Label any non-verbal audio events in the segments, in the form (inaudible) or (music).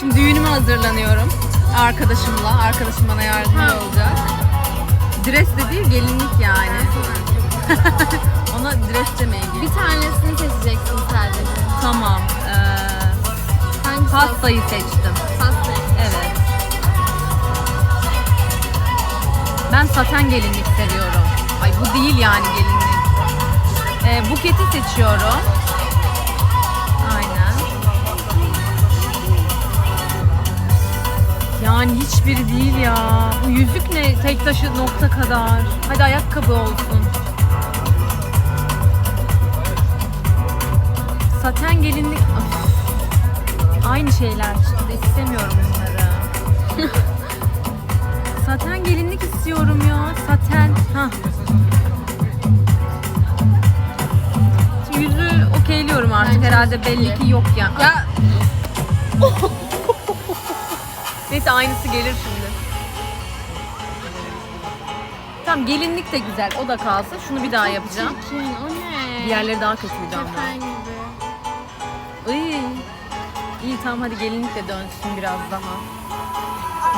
Şimdi düğünüme hazırlanıyorum. Arkadaşımla. Arkadaşım bana yardımcı olacak. Dress de değil, gelinlik yani. (laughs) Ona dress demeyin. Bir tanesini seçeceksin sadece. Tamam. Ee, Hangisi? pastayı seçtim. Pasta. Evet. Ben saten gelinlik seviyorum. Ay bu değil yani gelinlik. Ee, buketi seçiyorum. Yani hiçbiri değil ya. Bu yüzük ne? Tek taşı nokta kadar. Hadi ayakkabı olsun. Saten gelinlik. Of. Aynı şeyler çıktı. İstemiyorum bunları. (laughs) Saten gelinlik istiyorum ya. Saten. Ha. Şimdi yüzü okeyliyorum artık. Bence Herhalde belli ki yok ya. Ya. (laughs) Neyse aynısı gelir şimdi. Tamam gelinlik de güzel. O da kalsın. Şunu bir daha yapacağım. Çirkin. O ne? Diğerleri daha kötüydü ama. Kefen gibi. Iy. İyi tamam hadi gelinlik de dönsün biraz daha.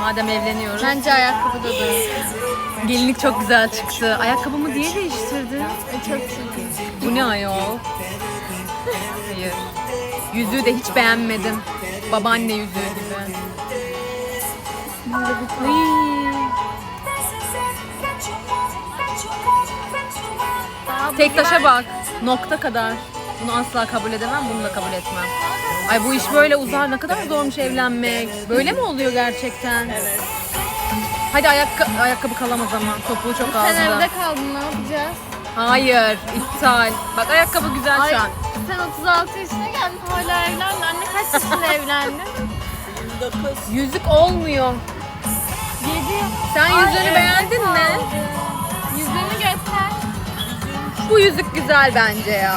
Madem evleniyoruz. Bence ayakkabı da da. Gelinlik çok güzel çıktı. Ayakkabımı diye değiştirdi. Çok çirkin. Bu ne ayol? Hayır. Yüzüğü de hiç beğenmedim. Babaanne yüzüğü gibi. Tek taşa bak. Nokta kadar. Bunu asla kabul edemem, bunu da kabul etmem. Ay bu iş böyle uzar. Ne kadar zormuş evlenmek. Böyle mi oluyor gerçekten? Evet. Hadi ayakkabı, ayakkabı kalamaz ama. Topuğu çok Sen ağzında. evde kaldın ne yapacağız? Hayır, iptal. Bak ayakkabı güzel Ay, şu an. sen 36 yaşına geldin hala evlendin. Anne kaç yaşında (laughs) evlendin? Yüzük olmuyor. 7. Sen yüzüğünü beğendin mi? Yüzüğünü göster. Bu yüzük güzel bence ya.